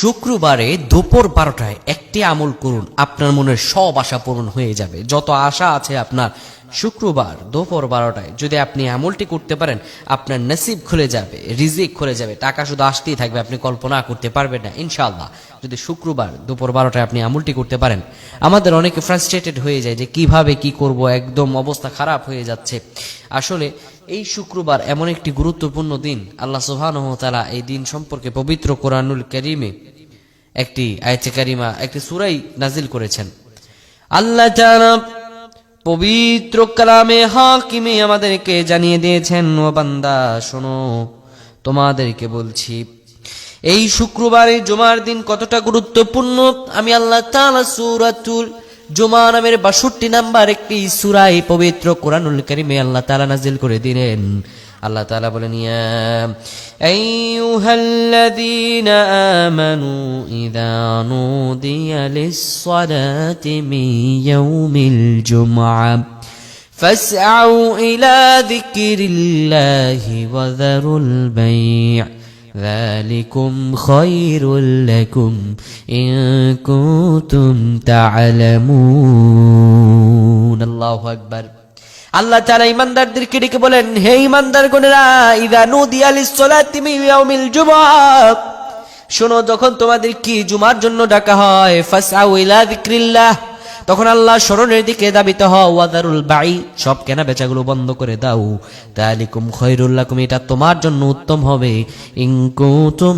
শুক্রবারে দুপুর বারোটায় একটি আমল করুন। আপনার মনের সব আশা পূরণ হয়ে যাবে। যত আশা আছে আপনার, শুক্রবার দুপুর বারোটায় যদি আপনি আমলটি করতে পারেন, আপনার নসিব খুলে যাবে, রিজিক খুলে যাবে। টাকা শুধু আসতেই থাকবে, আপনি কল্পনা করতে পারবেন না ইনশাল্লাহ যদি শুক্রবার দুপুর বারোটায় আপনি আমলটি করতে পারেন, আমাদের অনেকে ফ্রাস্ট্রেটেড হয়ে যায় যে কীভাবে কি করব, একদম অবস্থা খারাপ হয়ে যাচ্ছে। আসলে এই শুক্রবার এমন একটি গুরুত্বপূর্ণ দিন। আল্লাহ সুবহানাহু ওয়া তাআলা এই দিন সম্পর্কে পবিত্র কোরআনুল কারীমে একটি আয়াতে কারিমা, একটি সূরাই নাজিল করেছেন। আল্লাহ পবিত্র কালামে হাকিমে আমাদেরকে জানিয়ে দিয়েছেন, ও বান্দা, শোনো, তোমাদেরকে বলছি, এই শুক্রবারে জুমার দিন কতটা গুরুত্বপূর্ণ? আমি আল্লাহ তালা সূরাতুল জুমা নামের বাষট্টি নাম্বার একটি সূরাই পবিত্র কোরআনুল কারীমে আল্লাহ তাআলা নাজিল করে দিলেন আল্লাহ তাআলা বলেন ইয়া আইয়ুহাল্লাযীনা আমানু ইযা নুদিয়া লিস-সালাতি মিন ইয়াউমিল জুমআ فاسعوا إلى ذكر الله وذروا البيع ذلكم خير لكم إن كنتم تعلمون الله أكبر আল্লাহ তাআলা ইমানদারদেরকে ডেকে বলেন হে ইমানদার গণেরা ইদা নুদিয়া লিস-সালাতি মিন ইয়াউমিল জুমআহ শোনো যখন তোমাদের কি জুমার জন্য ডাকা হয় ফাসআউ ইলা যিকরিল্লাহ তখন আল্লাহ স্মরণের দিকে দাবিতে হও ওয়াদারুল বাই সব কেনা বেচাগুলো বন্ধ করে দাও। তালিকুম খৈরুল্লাকুম এটা তোমার জন্য উত্তম হবে। ইনকুতুম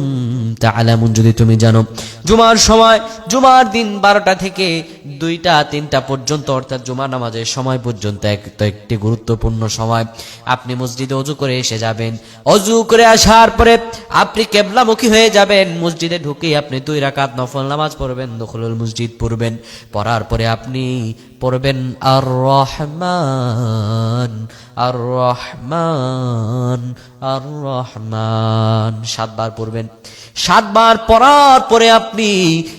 তাআলামুন, যদি তুমি জানো। জুমার সময়, জুমার দিন বারোটা থেকে দুইটা, তিনটা পর্যন্ত, অর্থাৎ জুমার নামাজের সময় পর্যন্ত এক একটি গুরুত্বপূর্ণ সময়। আপনি মসজিদে অজু করে এসে যাবেন। অজু করে আসার পরে আপনি কেবলামুখী হয়ে যাবেন। মসজিদে ঢুকে আপনি দুই রাকাত নফল নামাজ পড়বেন, দখলুল মসজিদ পড়বেন। পড়ার পরে আপনি পড়বেন আর রহমান আর রহমান আর রহমান সাতবার পড়বেন। সাতবার পড়ার পরে আপনি,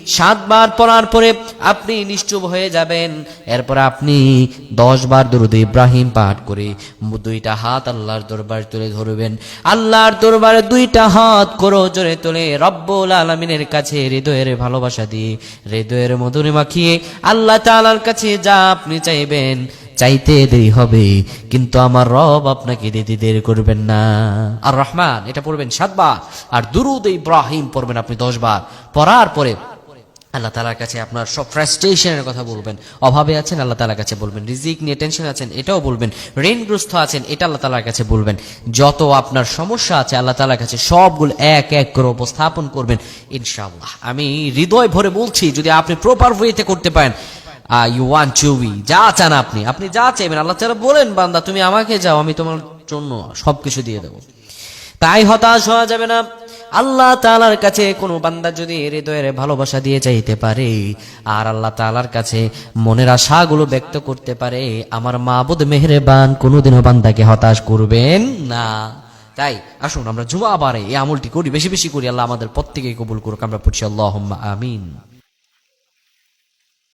সাতবার পড়ার পরে আপনি নিশ্চুপ হয়ে যাবেন। এরপর আপনি দশ বার দরুদ ইব্রাহিম পাঠ করে দুইটা হাত আল্লাহর দরবার তুলে ধরবেন। আল্লাহর দরবারে দুইটা হাত করো, জোরে তোলে, রব্বুল আলমিনের কাছে হৃদয়ের ভালোবাসা দিয়ে, হৃদয়ের মধুরে মাখিয়ে আল্লাহ তাআলার কাছে যা আপনি চাইবেন। চাইতে দেরি হবে, কিন্তু আমার রব আপনাকে দিতে দেরি করবেন না। আর রহমান, এটা পড়বেন সাতবার আর দুরুদ ইব্রাহিম পড়বেন আপনি দশবার পড়ার পরে আল্লাহ তালার কাছে আপনার সব ফ্রাস্ট্রেশনের কথা বলবেন। অভাবে আছেন, আল্লাহ তালার কাছে বলবেন। রিজিক নিয়ে টেনশন আছেন, এটাও বলবেন। ঋণগ্রস্ত আছেন, এটা আল্লাহ তালার কাছে বলবেন। যত আপনার সমস্যা আছে, আল্লাহ তালার কাছে সবগুলো এক এক করে উপস্থাপন করবেন, ইনশাআল্লাহ। আমি হৃদয় ভরে বলছি, যদি আপনি প্রপার ওয়েতে করতে পারেন ইউ ওয়ান চুবি যা চান আপনি। আপনি যা চাইবেন, আল্লাহ তালা বলেন, বান্দা, তুমি আমাকে যাও, আমি তোমার জন্য দিয়ে দেবো। তাই হতাশ হওয়া যাবে না। আল্লাহ তালার কাছে কোনো বান্দা যদি হৃদয়ের ভালোবাসা দিয়ে চাইতে পারে, আর আল্লাহ তালার কাছে মনের আশাগুলো ব্যক্ত করতে পারে, আমার মাবুদ মেহরেবান কোনোদিনও বান্দাকে হতাশ করবেন না। তাই, আসুন, আমরা জুমা বারে এই আমলটি করি, বেশি বেশি করি। আল্লাহ আমাদের প্রত্যেকেই কবুল করুক, আমরা পড়ছি আল্লাহ আমিন।